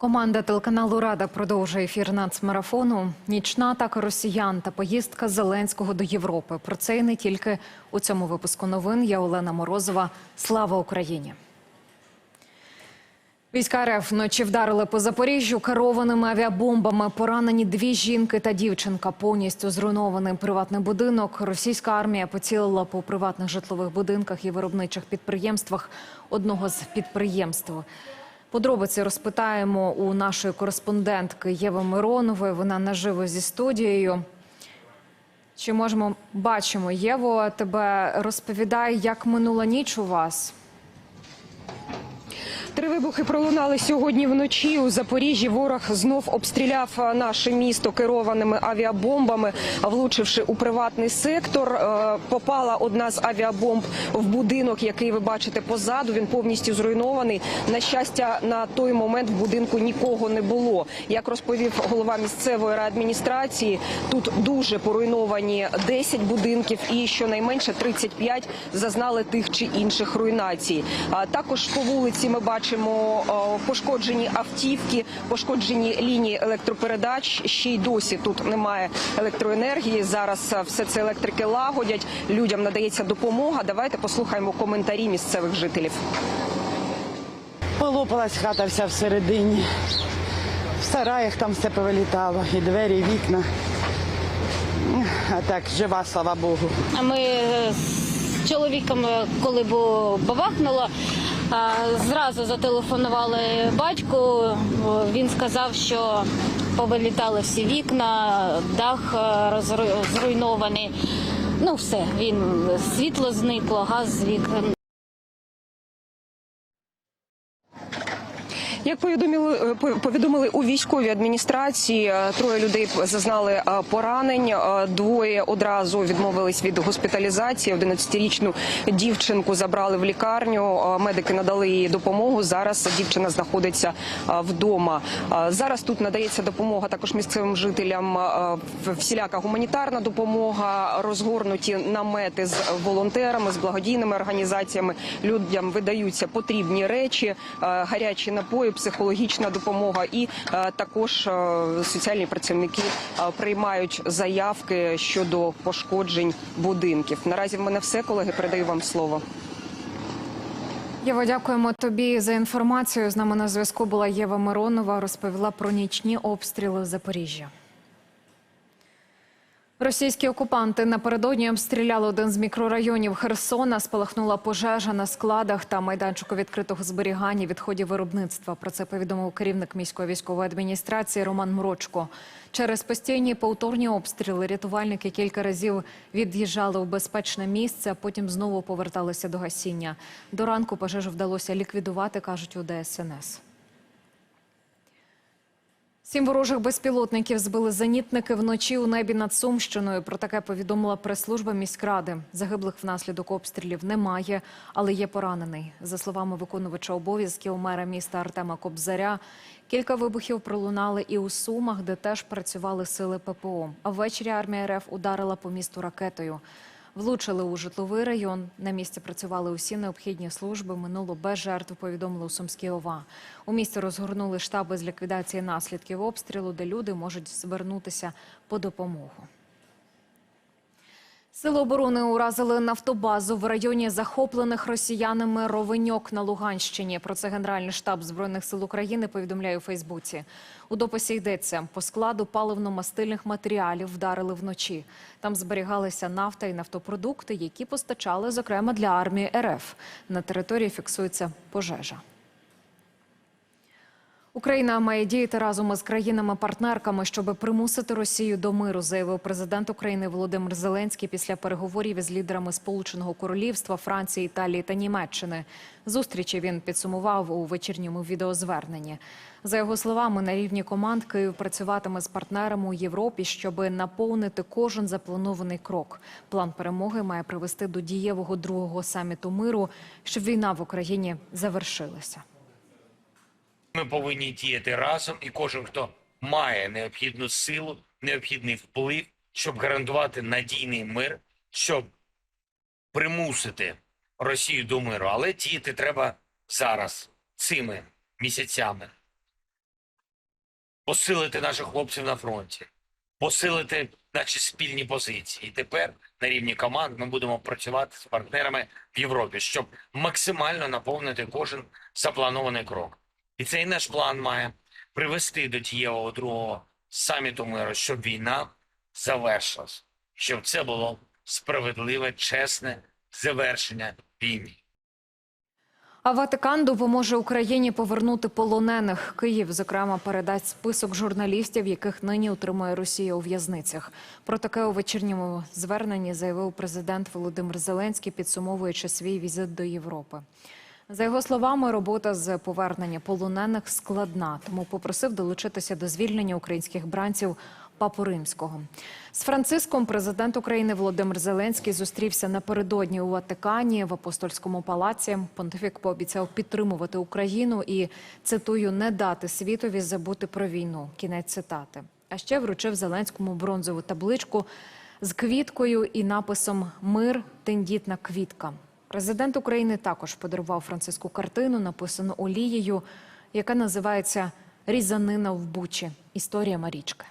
Команда телеканалу Рада продовжує ефір нацмарафону. Нічна атака росіян та поїздка Зеленського до Європи. Про це і не тільки у цьому випуску новин. Я Олена Морозова. Слава Україні! Війська РФ вночі вдарили по Запоріжжю керованими авіабомбами. Поранені дві жінки та дівчинка. Повністю зруйнований приватний будинок. Російська армія поцілила по приватних житлових будинках і виробничих підприємствах одного з підприємств. Подробиці розпитаємо у нашої кореспондентки Єви Миронової. Вона наживо зі студією. Чи можемо бачимо Єво? Тебе розповідає, як минула ніч у вас. Три вибухи пролунали сьогодні вночі. У Запоріжжі ворог знов обстріляв е, наше місто керованими авіабомбами, влучивши у приватний сектор. Е, Попала одна з авіабомб в будинок, який ви бачите позаду. Він повністю зруйнований. На щастя, на той момент в будинку нікого не було. Як розповів голова місцевої реадміністрації, тут дуже поруйновані 10 будинків, і щонайменше 35 зазнали тих чи інших руйнацій. Також по вулиці ми бачимо о, пошкоджені автівки, пошкоджені лінії електропередач. Ще й досі тут немає електроенергії. Зараз е, все це електрики лагодять. Людям надається допомога. Давайте послухаємо коментарі місцевих жителів. Полопалась хата вся всередині. В сараях там все повилітало, і двері, і вікна. А так, жива, слава Богу. А Ми з чоловіком, коли бабахнуло, зразу зателефонували батьку. Він сказав, що повилітали всі вікна, дах е, зруйнований. Ну все, він світло зникло, газ з вікон. Як повідомили е, по- повідомили у військовій адміністрації, е, троє людей зазнали е, поранень. Двоє одразу відмовились від госпіталізації. 11-річну дівчинку забрали в лікарню. Медики надали їй допомогу. Зараз дівчина знаходиться вдома. Зараз тут надається допомога також місцевим жителям. Всіляка гуманітарна допомога, розгорнуті намети з волонтерами, з благодійними організаціями. Людям видаються потрібні речі, гарячі напої, психологічна допомога, і е, також е, соціальні працівники е, приймають заявки щодо пошкоджень будинків. Наразі в мене все, колеги. Передаю вам слово. Єва, дякуємо тобі за інформацію. З нами на зв'язку була Єва Миронова. Розповіла про нічні обстріли в Запоріжжя. Російські окупанти напередодні обстріляли один з мікрорайонів Херсона. Спалахнула пожежа на складах та майданчику відкритого зберігання відходів виробництва. Про це повідомив керівник міської військової адміністрації Роман Мрочко. Через постійні повторні обстріли рятувальники кілька разів від'їжджали у безпечне місце, а потім знову поверталися до гасіння. До ранку пожежу вдалося ліквідувати, кажуть у ДСНС. Сім ворожих безпілотників збили зенітники вночі у небі над Сумщиною. Про таке повідомила прес-служба міськради. Загиблих внаслідок обстрілів немає, але є поранений. За словами виконувача обов'язків мера міста Артема Кобзаря, кілька вибухів пролунали і у Сумах, де теж працювали сили ППО. А ввечері армія РФ ударила по місту ракетою. Влучили у житловий район. На місці працювали усі необхідні служби. Минуло без жертв, повідомили у Сумській ОВА. У місті розгорнули штаби з ліквідації наслідків обстрілу, де люди можуть звернутися по допомогу. Сили оборони уразили нафтобазу в районі захоплених росіянами Ровеньок на Луганщині. Про це Генеральний штаб Збройних сил України повідомляє у Фейсбуці. У дописі йдеться, по складу паливно-мастильних матеріалів вдарили вночі. Там зберігалися нафта і нафтопродукти, які постачали, зокрема, для армії РФ. На території фіксується пожежа. Україна має діяти разом із країнами-партнерками, щоб примусити Росію до миру, заявив президент України Володимир Зеленський після переговорів із лідерами Сполученого Королівства, Франції, Італії та Німеччини. Зустрічі він підсумував у вечірньому відеозверненні. За його словами, на рівні команд Київ працюватиме з партнерами у Європі, щоб наповнити кожен запланований крок. План перемоги має привести до дієвого другого саміту миру, щоб війна в Україні завершилася. Ми повинні діяти разом, і кожен, хто має необхідну силу, необхідний вплив, щоб гарантувати надійний мир, щоб примусити Росію до миру. Але діяти треба зараз, цими місяцями. посилити наших хлопців на фронті, посилити наші спільні позиції. І тепер на рівні команд ми будемо працювати з партнерами в Європі, щоб максимально наповнити кожен запланований крок. І цей наш план має привести до дієвого другого саміту миру, щоб війна завершилась, щоб це було справедливе, чесне завершення війни. А Ватикан допоможе Україні повернути полонених. Київ, зокрема, передасть список журналістів, яких нині утримує Росія у в'язницях. Про таке у вечірньому зверненні заявив президент Володимир Зеленський, підсумовуючи свій візит до Європи. За його словами, робота з повернення полонених складна, тому попросив долучитися до звільнення українських бранців Папу Римського. З Франциском президент України Володимир Зеленський зустрівся напередодні у Ватикані в апостольському палаці. Понтифік пообіцяв підтримувати Україну і цитую не дати світові забути про війну. Кінець цитати. А ще вручив Зеленському бронзову табличку з квіткою і написом Мир тендітна квітка. Президент України також подарував Франциску картину, написану олією, яка називається Різанина в Бучі. Історія Марічки.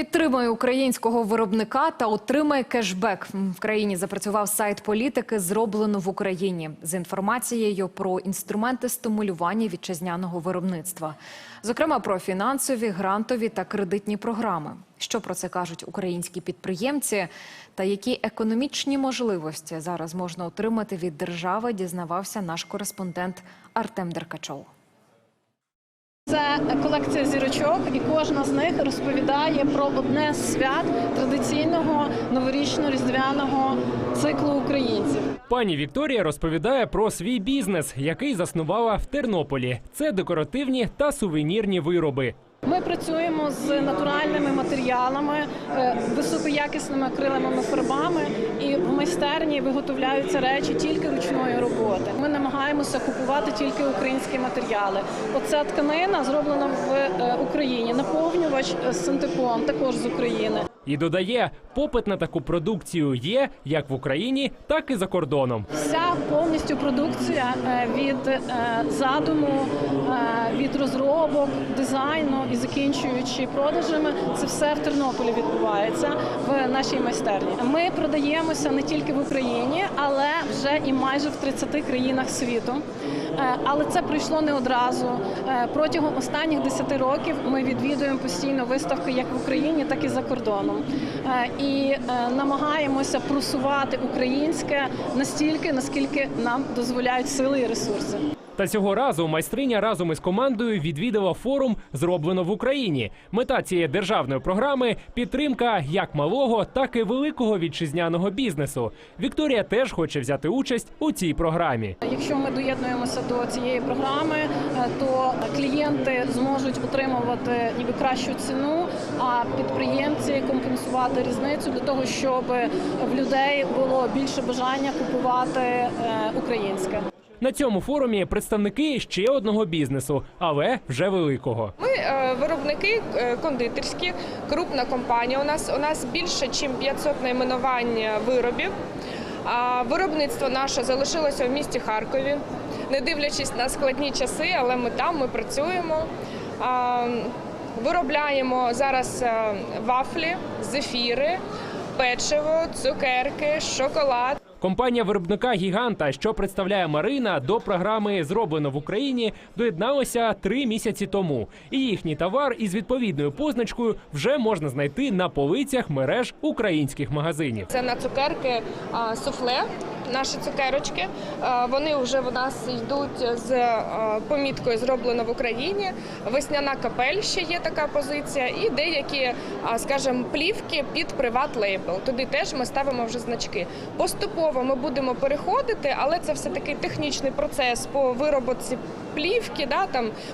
Підтримує українського виробника та отримає кешбек. В країні запрацював сайт політики Зроблено в Україні з інформацією про інструменти стимулювання вітчизняного виробництва, зокрема про фінансові, грантові та кредитні програми. Що про це кажуть українські підприємці, та які економічні можливості зараз можна отримати від держави, дізнавався наш кореспондент Артем Деркачов. Це колекція зірочок, і кожна з них розповідає про одне з свят традиційного новорічно-різдвяного циклу українців. Пані Вікторія розповідає про свій бізнес, який заснувала в Тернополі. Це декоративні та сувенірні вироби. Ми працюємо з натуральними матеріалами, е, високоякісними акриловими фарбами, і в майстерні виготовляються речі тільки ручної роботи. Ми намагаємося купувати тільки українські матеріали. Оця тканина зроблена в е, Україні. Наповнювач е, з синтепон також з України. І додає, попит на таку продукцію є як в Україні, так і за кордоном. Вся повністю продукція е, від е, задуму, е, від розробок, дизайну і закінчуючи продажами, це все в Тернополі відбувається в нашій майстерні. Ми продаємося не тільки в Україні, але вже і майже в 30 країнах світу. Е, Але це прийшло не одразу. Е, Протягом останніх 10 років ми відвідуємо постійно виставки як в Україні, так і за кордоном. Е, І намагаємося просувати українське настільки, наскільки нам дозволяють сили і ресурси. Та цього разу майстриня разом із командою відвідала форум Зроблено в Україні. Мета цієї державної програми підтримка як малого, так і великого вітчизняного бізнесу. Вікторія теж хоче взяти участь у цій програмі. Якщо ми доєднуємося до цієї програми, е, то клієнти зможуть отримувати ніби кращу ціну, а підприємці компенсувати різницю для того, щоб в людей було більше бажання купувати е, українське. На цьому форумі представники ще одного бізнесу, але вже великого. Ми е, виробники е, кондитерські, крупна компанія. У нас у нас більше ніж 500 найменувань виробів. Виробництво наше залишилося в місті Харкові, не дивлячись на складні часи, але ми там ми працюємо. Виробляємо зараз е, вафлі, зефіри, печиво, цукерки, шоколад. Компанія виробника гіганта, що представляє Марина, до програми Зроблено в Україні доєдналася три місяці тому. І їхній товар із відповідною позначкою вже можна знайти на полицях мереж українських магазинів. Це на цукерки суфле. Наші цукерочки вони вже в нас йдуть з поміткою зроблено в Україні. Весняна капель ще є така позиція, і деякі, скажімо, плівки під приват лейбл. Туди теж ми ставимо вже значки. Поступово ми будемо переходити, але це все таки технічний процес по вироботці плівки,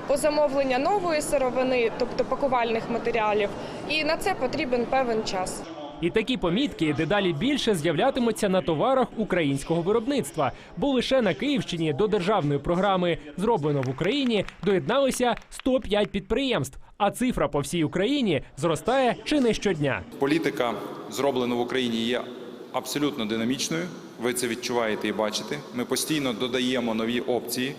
по замовлення нової сировини, тобто пакувальних матеріалів. І на це потрібен певен час. І такі помітки дедалі більше з'являтимуться на товарах українського виробництва, бо лише на Київщині до державної програми Зроблено в Україні доєдналися 105 підприємств. А цифра по всій Україні зростає чи не щодня. Політика зроблена в Україні є абсолютно динамічною. Ви це відчуваєте і бачите. Ми постійно додаємо нові опції.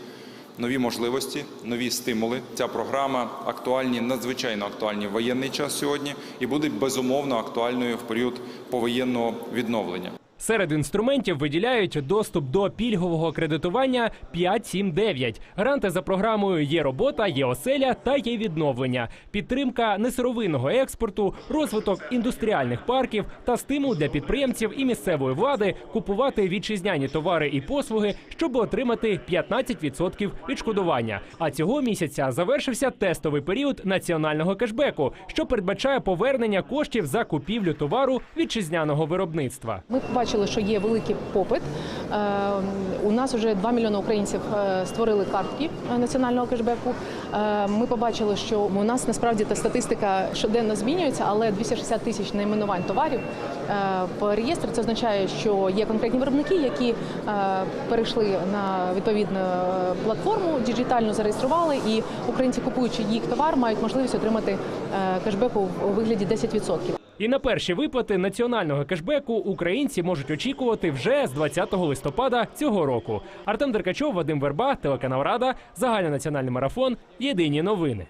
Нові можливості, нові стимули. Ця програма актуальні, надзвичайно актуальні в воєнний час сьогодні і буде безумовно актуальною в період повоєнного відновлення. Серед інструментів виділяють доступ до пільгового кредитування 579, гранти за програмою Є робота, є оселя та є відновлення, підтримка несировинного експорту, розвиток індустріальних парків та стимул для підприємців і місцевої влади купувати вітчизняні товари і послуги, щоб отримати 15% відшкодування. А цього місяця завершився тестовий період національного кешбеку, що передбачає повернення коштів за купівлю товару вітчизняного виробництва. Ми побачили, що є великий попит. Е, У нас вже 2 мільйони українців е, створили картки е, національного кешбеку. Ми побачили, що у нас насправді та статистика щоденно змінюється, але 260 тисяч найменувань товарів в реєстр. Це означає, що є конкретні виробники, які перейшли на відповідну платформу, діджитально зареєстрували, і українці, купуючи їх товар, мають можливість отримати кешбеку у вигляді 10%. І на перші виплати національного кешбеку українці можуть очікувати вже з 20 листопада цього року. Артем Деркачов, Вадим Верба, телеканал Рада, загальнонаціональний марафон. Єдині новини.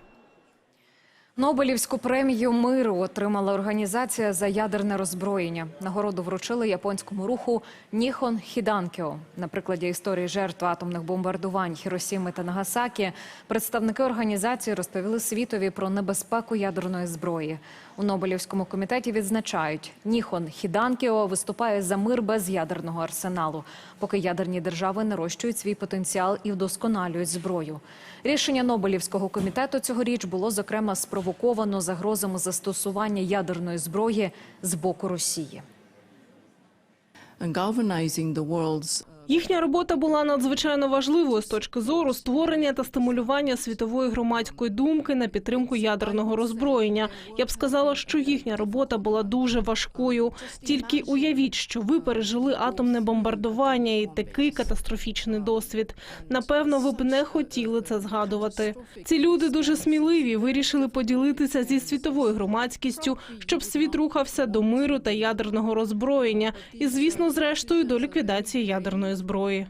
Нобелівську премію миру отримала організація за ядерне роззброєння. Нагороду вручили японському руху Ніхон Хіданкіо. На прикладі історії жертв атомних бомбардувань Хіросіми та Нагасакі представники організації розповіли світові про небезпеку ядерної зброї. У Нобелівському комітеті відзначають, Ніхон Хіданкіо виступає за мир без ядерного арсеналу, поки ядерні держави нарощують свій потенціал і вдосконалюють зброю. Рішення Нобелівського комітету цьогоріч було зокрема спровоковано загрозами застосування ядерної зброї з боку Росії. Їхня робота була надзвичайно важливою з точки зору створення та стимулювання світової громадської думки на підтримку ядерного роззброєння. Я б сказала, що їхня робота була дуже важкою. Тільки уявіть, що ви пережили атомне бомбардування і такий катастрофічний досвід. Напевно, ви б не хотіли це згадувати. Ці люди дуже сміливі, вирішили поділитися зі світовою громадськістю, щоб світ рухався до миру та ядерного роззброєння, і звісно, зрештою до ліквідації ядерної зброї.